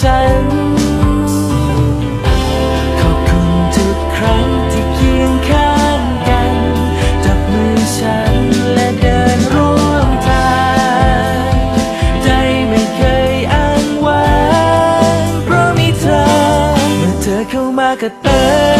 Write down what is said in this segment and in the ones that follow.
ฉัน ขอบคุณทุกครั้งที่เคียงข้างกัน จับมือฉันและเดินร่วมทางใจไม่เคยอ้างว้างเพราะมีเธอ เมื่อเธอเข้ามาก็เติม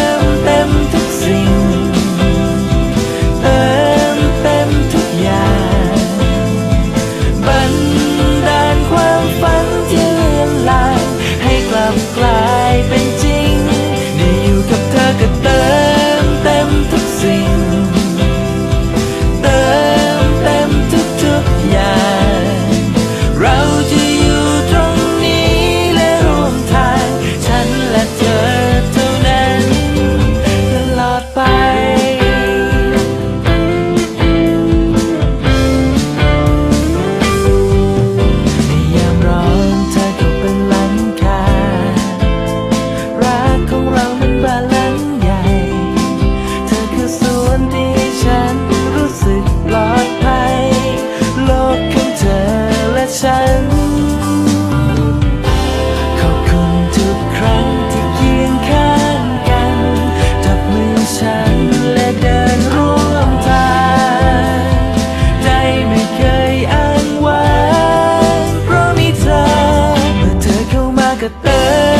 ม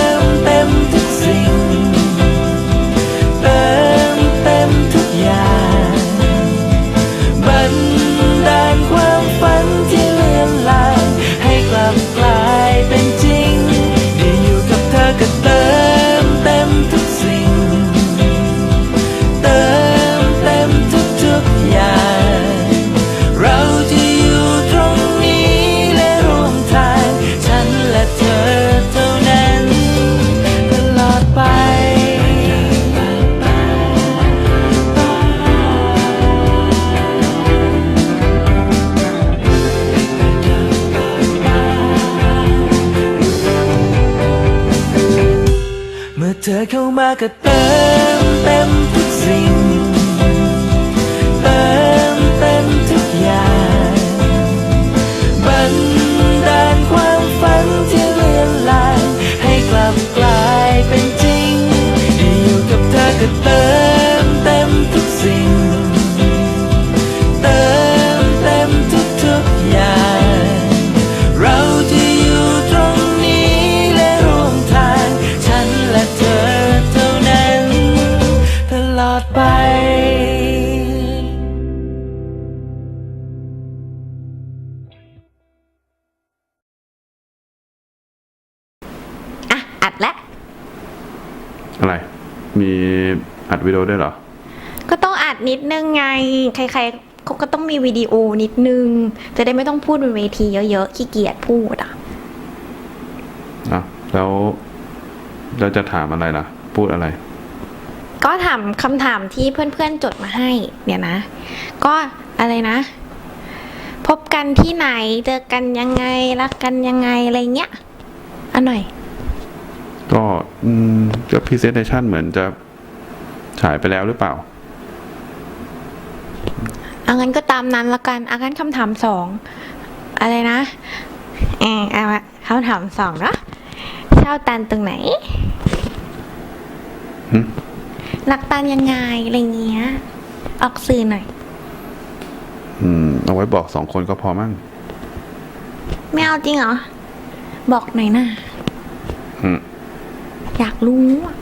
มื่อเธอเข้ามาก็เติมเต็มทุกสิ่งเติมเต็ม ดไปอะอัดแล้วอะไร มีอัดวิดีโอด้วยเหรอ ก็ต้องอัดนิดนึงไง ใครๆเขาก็ต้องมีวิดีโอนิดนึง จะได้ไม่ต้องพูดบนเวทีเยอะๆขี้เกียจพูดอะ อะ แล้วเราจะถามอะไรล่ะ พูดอะไร ก็ถามคำถามที่เพื่อนๆจดมาให้เดี๋ยวนะ ก็อะไรนะ พบกันที่ไหนเจอกันยังไงรักกันยังไงอะไรเงี้ยเอันหน่อย ก็อืมก็พรีเซนเ t ชันเหมือนจะฉายไปแล้วหรือเปล่าเอางั้นก็ตามนั้นละกันเอางั้นคำถามสองอะไรนะเออเอาละคำถามสองเนาะเช่าตันตรงไหน หึ รักตันยังไงอะไรเงี้ย ออกสื่อหน่อย อืม เอาไว้บอกสองคนก็พอมั้งไม่เอาจริงเหรอ บอกหน่อยนะอืมอยากรู้อะ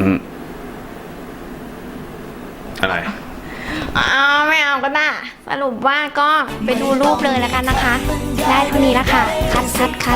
อืมอะไร อ๋อไม่เอาก็ได้สรุปว่าก็ไปดูรูปเลยแล้วกันนะคะ ได้เท่านี้ละค่ะใคร